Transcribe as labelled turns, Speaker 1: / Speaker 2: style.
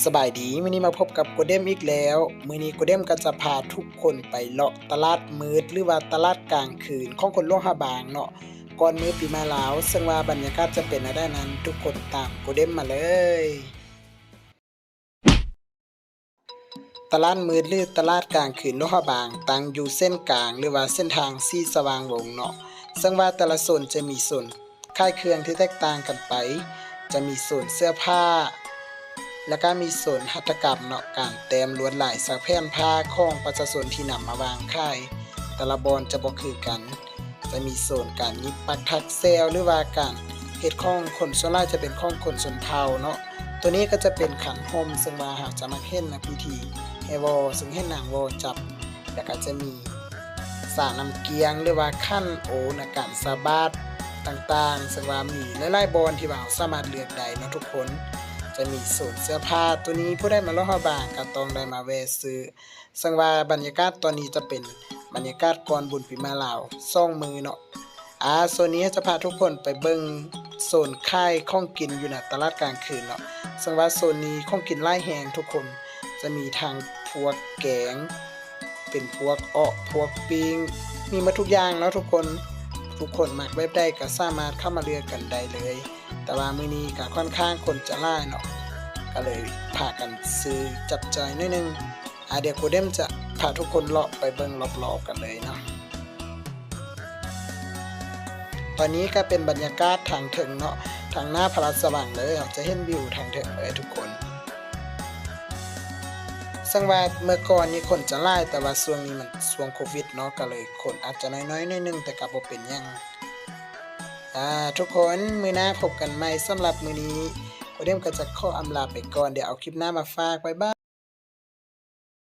Speaker 1: สบายดีมื้อนี้มาพบกับโกเดมอีกแล้ว มื้อนี้โกเดมก็จะพาทุกคนไปเลาะตลาดมืดหรือว่าตลาดกลางคืนของคนหลหาบางเนาะก่อนมือปีมาแลาวซึ่งว่าบรรยากาศจะเป็นอะไรนั้น ทุกคนตามโกเดมมาเลย ตลาดมืดหรือตลาดกลางคืนหลหาบางตั้งอยู่เส้นกลาง หรือว่าเส้นทางสีสว่างวงเนาะซึ่งว่าแต่ละโซนจะมีโซนค่ายเครื่องที่แตกต่างกันไป จะมีโซนเสื้อผ้า แล้วก็มีส่วนหัตถกรรมเนาะการแต้มลวดลายสักแผ่นผ้าของประชาชนที่นำมาวางค่ายแต่ละบอนจะบ่คือกัน จะมีโซนการยิบปักทักเซลหรือว่าการเฮ็ดของคนส่วนลายจะเป็นของคนชนเผ่าเนาะตัวนี้ก็จะเป็นขันโฮมซึ่งว่าหากจะมาเห็นในพิธีเฮวอซึ่งเห็นนางวอจับแล้วก็จะมีสาน้ำเกียงหรือว่าขั้นโอในการสาบาดต่างๆซึ่งว่ามีหลายๆบอนที่ว่าเราสามารถเลือกได้เนาะทุกคน จะมีโซนเสื้อผ้าตัวนี้ผู้ได้มาล่อฮอบางก็ต้องได้มาแวะซื้อซึ่งว่าบรรยากาศตอนนี้จะเป็นบรรยากาศก่อนบุญปีมาลาวซ่องมือเนาะอ่าโซนนี้จะพาทุกคนไปเบิ่งโซนค่ายของกินอยู่ในตลาดกลางคืนเนาะซึ่งว่าโซนนี้ข้องกินไล่แหงทุกคนจะมีทางพวกแกง เป็นพวกเออพวกปิงมีมาทุกอย่างเนาะทุกคนทุกคนมักแบบได้ก็สามารถเข้ามาเลือกกันได้เลย แต่ว่ามือนี้ก็ค่อนข้างคนจะล่าเนาะก็เลยพากันซื้อจับจ่ายนิดนึงอาเดียโคเดมจะพาทุกคนเลาะไปเบิ่งรอบๆกันเลยเนาะตอนนี้ก็เป็นบรรยากาศทางถึงเนาะทางหน้าพระราชสว่างเลยครับจะเห็นวิวทางถึงเลยทุกคนซึ่งว่าเมื่อก่อนนี้คนจะหล่แต่ว่าช่วงนี้มันช่วงโควิดเนาะก็เลยคนอาจจะน้อยๆนิดนึงแต่ก็บ่เป็นยัง อ่าทุกคนมือหน้าพบกันใหม่สำหรับมือนี้โอเดมก็จะข้ออำลาไปก่อนเดี๋ยวเอาคลิปหน้ามาฝากไว้บ้าง